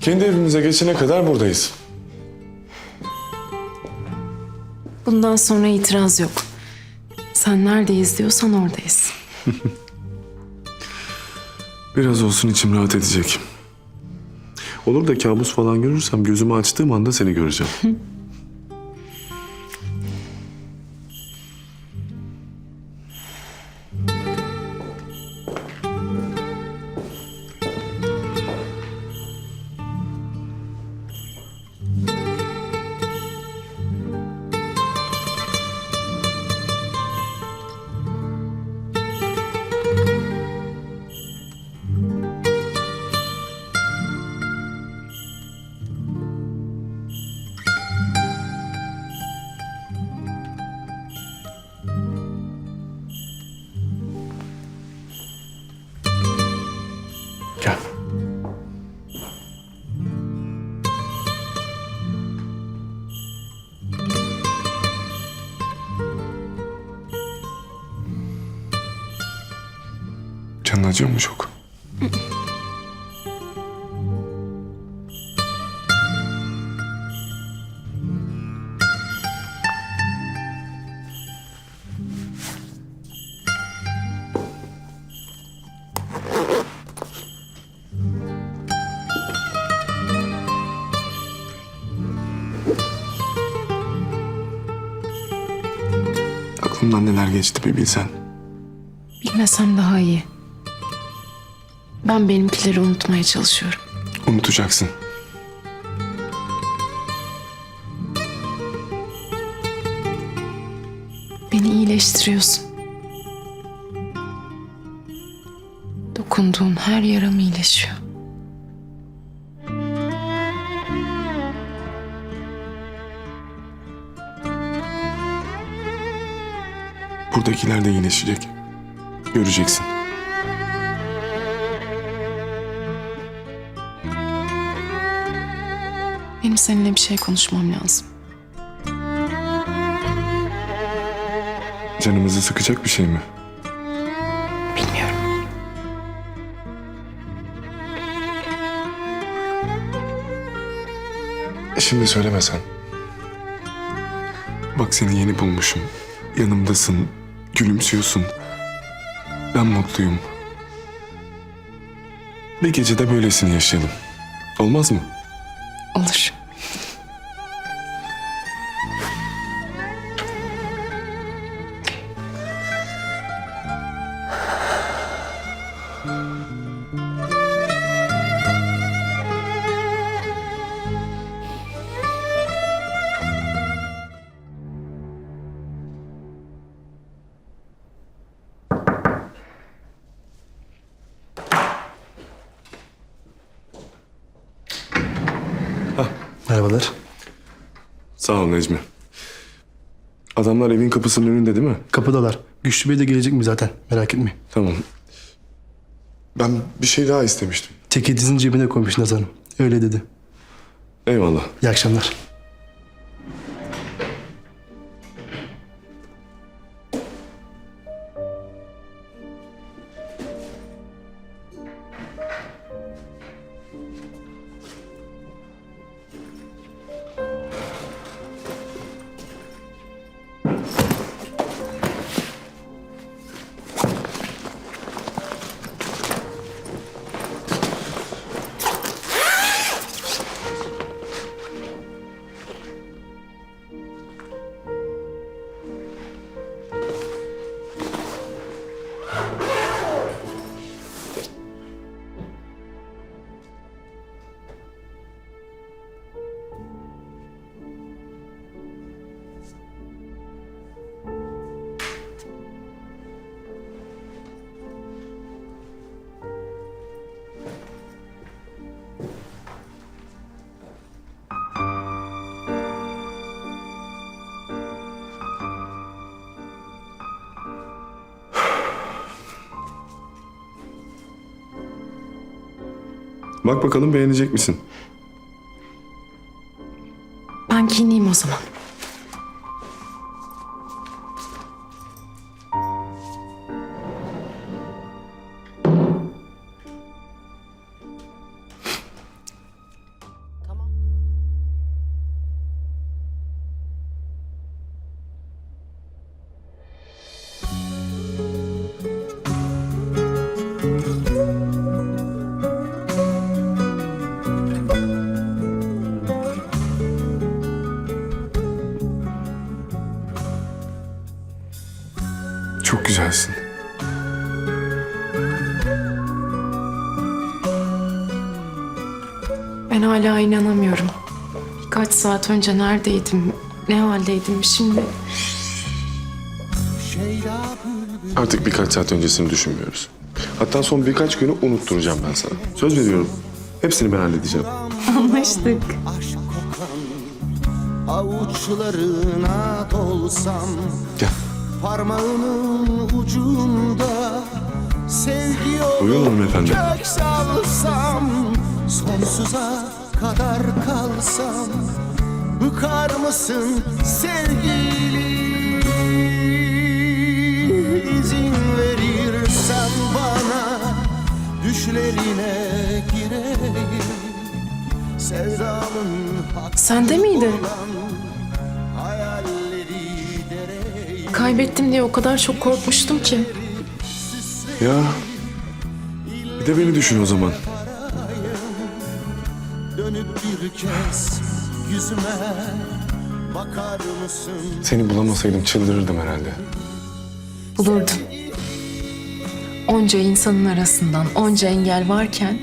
Kendi evimize geçene kadar buradayız. Bundan sonra itiraz yok. Sen neredeyiz diyorsan oradayız. Biraz olsun içim rahat edecek. Olur da kabus falan görürsem gözümü açtığım anda seni göreceğim. Canın acıyor mu çok? Aklımdan neler geçti bir bilsen. Bilmesem daha iyi. Ben benimkileri unutmaya çalışıyorum. Unutacaksın. Beni iyileştiriyorsun. Dokunduğun her yaram iyileşiyor. Buradakiler de iyileşecek. Göreceksin. Benim seninle bir şey konuşmam lazım. Canımızı sıkacak bir şey mi? Bilmiyorum. Şimdi söylemesen. Bak seni yeni bulmuşum. Yanımdasın. Gülümsüyorsun. Ben mutluyum. Bir gecede böylesini yaşayalım. Olmaz mı? Olur. Merhabalar. Sağ ol Necmi. Adamlar evin kapısının önünde değil mi? Kapıdalar. Güçlü Bey de gelecek mi zaten? Merak etmeyin. Tamam. Ben bir şey daha istemiştim. Ceketinizin cebine koymuş Nazan Hanım. Öyle dedi. Eyvallah. İyi akşamlar. Bak bakalım beğenecek misin? Ben giyineyim o zaman. Çok güzelsin. Ben hala inanamıyorum. Kaç saat önce neredeydim, ne haldeydim şimdi? Artık birkaç saat öncesini düşünmüyoruz. Hatta son birkaç günü unutturacağım ben sana. Söz veriyorum. Hepsini ben halledeceğim. Anlaştık. Avuçlarına dolsam Gel. Parmağının ucunda Sevgi yolu kök salsam Sonsuza kadar kalsam Bıkar mısın sevgili izin verirsen bana Düşlerine gireyim Sevdamın hak Sende miydi? hayalleri Kaybettim diye o kadar çok korkmuştum ki. Ya. Bir de beni düşün o zaman. Dönüp bir kez yüzüme bakar mısın? Seni bulamasaydım çıldırırdım herhalde. Bulurdum. Onca insanın arasından onca engel varken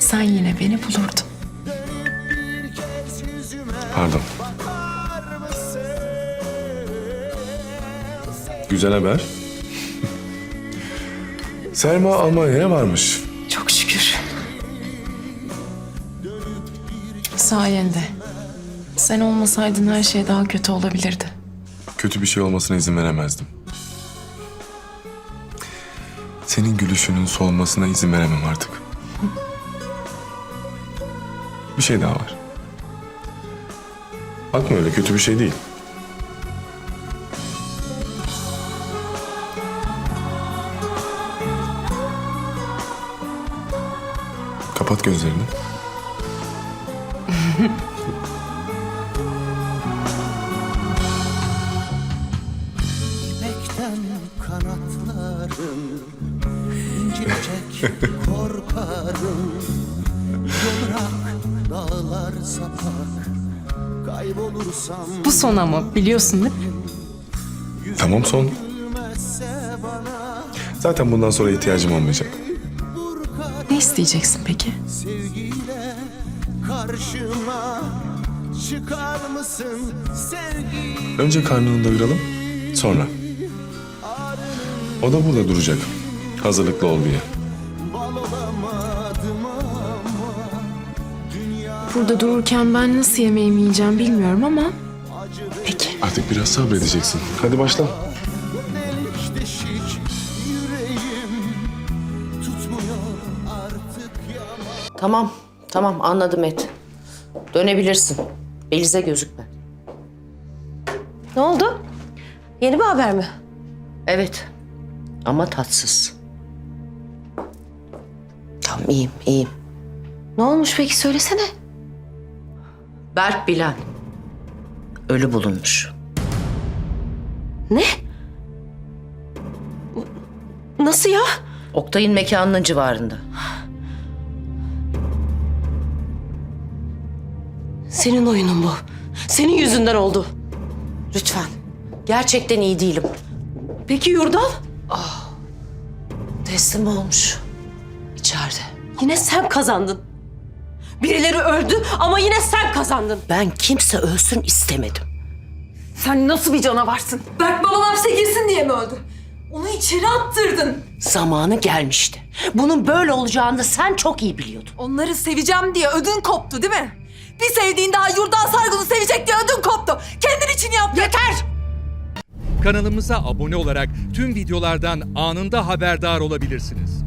sen yine beni bulurdun. Pardon. Güzel haber. Selma Almanya'ya varmış. Çok şükür. Sayende. Sen olmasaydın her şey daha kötü olabilirdi. Kötü bir şey olmasına izin veremezdim. Senin gülüşünün solmasına izin veremem artık. Bir şey daha var. Bakma öyle kötü bir şey değil. Kapat gözlerini. İpekten kanatların incinecek korkarım Yolrak dağlar sapak kaybolursam Bu son ama biliyorsun değil mi? Tamam son. Zaten bundan sonra ihtiyacım olmayacak. Ne isteyeceksin peki? sevgiyle karşıma çıkar mısın sevgi Önce karnını doyuralım, sonra. O da burada duracak. Hazırlıklı ol diye. Burada dururken ben nasıl yemeğimi yiyeceğim bilmiyorum ama... Peki. Artık biraz sabredeceksin. Hadi başla. Tamam, tamam anladım Et. Dönebilirsin. Belize gözükme. Ne oldu? Yeni bir haber mi? Evet ama tatsız. Tamam iyiyim, iyiyim. Ne olmuş peki söylesene. Berk Bilen. Ölü bulunmuş. Ne? Nasıl ya? Oktay'ın mekanının civarında. Senin oyunun bu. Senin yüzünden oldu. Lütfen. Gerçekten iyi değilim. Peki Yurdal? Teslim olmuş. İçeride. Yine sen kazandın. Birileri öldü ama yine sen kazandın. Ben kimse ölsün istemedim. Sen nasıl bir canavarsın? Berk babam hapse girsin diye mi öldü? Onu içeri attırdın. Zamanı gelmişti. Bunun böyle olacağını da sen çok iyi biliyordun. Onları seveceğim diye ödün koptu değil mi? Bir sevdiğin daha Yurdan Sargun'u sevecek diye ödün koptu. Kendin için yaptın. Yeter! Kanalımıza abone olarak tüm videolardan anında haberdar olabilirsiniz.